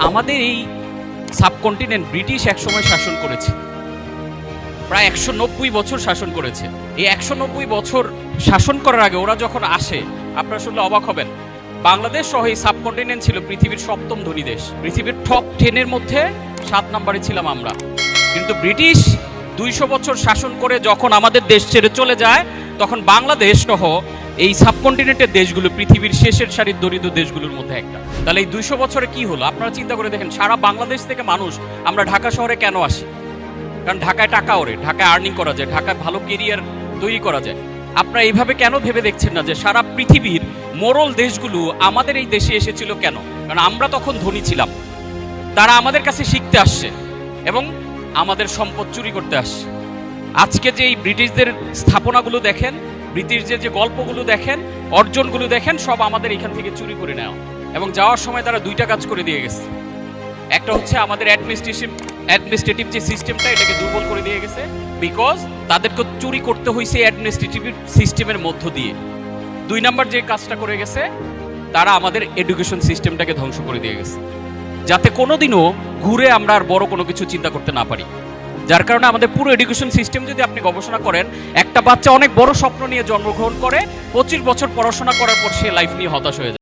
আমাদের এই subcontinent British একসময় শাসন করেছে। প্রায় একশো নব্বই বছর শাসন করেছে। এই একশো নব্বই বছর শাসন করার আগে ওরা যখন আসে, আপনারা শুনলে অবাক হবেন। বাংলাদেশ সহ এই সাবকন্টিনেন্ট ছিল পৃথিবীর সপ্তম ধনী দেশ। পৃথিবীর টপ টেনের মধ্যে সাত নম্বরে ছিলাম আমরা। কিন্তু ব্রিটিশ দুইশো বছর শাসন করে যখন আমাদের দেশ ছেড়ে চলে যায়, তখন বাংলাদেশ সহ এই সাবকন্টিনেন্টের দেশগুলো, পৃথিবীর শেষের সারির দরিদ্র দেশগুলোর মধ্যে একটা। তাহলে এই দুইশো বছরে কি হলো? আপনারা চিন্তা করে দেখেন, সারা বাংলাদেশ থেকে মানুষ আমরা ঢাকা শহরে কেন আসি? কারণ ঢাকায় টাকা ওরে ঢাকায় আর্নিং করা যায়, ঢাকায় ভালো কেরিয়ার তৈরি করা যায়। আপনারা এইভাবে কেন ভেবে দেখছেন না যে সারা পৃথিবীর মোরল দেশগুলো আমাদের এই দেশে এসেছিল কেন? কারণ আমরা তখন ধনী ছিলাম। তারা আমাদের কাছে শিখতে আসছে এবং আমাদের সম্পদ চুরি করতে আসছে। আজকে যে এই ব্রিটিশদের স্থাপনাগুলো দেখেন ব্রিটিশদের যে গল্পগুলো দেখেন, অর্জনগুলো দেখেন, সব আমাদের এখান থেকে চুরি করে নেওয়া। এবং যাওয়ার সময় তারা দুইটা কাজ করে দিয়ে গেছে। একটা হচ্ছে আমাদের অ্যাডমিনিস্ট্রেশন অ্যাডমিনিস্ট্রেটিভ যে সিস্টেমটা, এটাকে দুর্বল করে দিয়ে গেছে। বিকজ তাদেরকে চুরি করতে হয়েছে অ্যাডমিনিস্ট্রেটিভ সিস্টেমের মধ্য দিয়ে। দুই নাম্বার যে কাজটা করে গেছে, তারা আমাদের এডুকেশন সিস্টেমটাকে ধ্বংস করে দিয়ে গেছে। যাতে কোনোদিনও ঘুরে আমরা আর বড় কোনো কিছু চিন্তা করতে না পারি। যার কারণে আমাদের পুরো এডুকেশন সিস্টেম যদি আপনি গবেষণা করেন, একটা বাচ্চা অনেক বড় স্বপ্ন নিয়ে জন্মগ্রহণ করে, পঁচিশ বছর পড়াশোনা করার পর সে লাইফ নিয়ে হতাশ হয়ে যায়।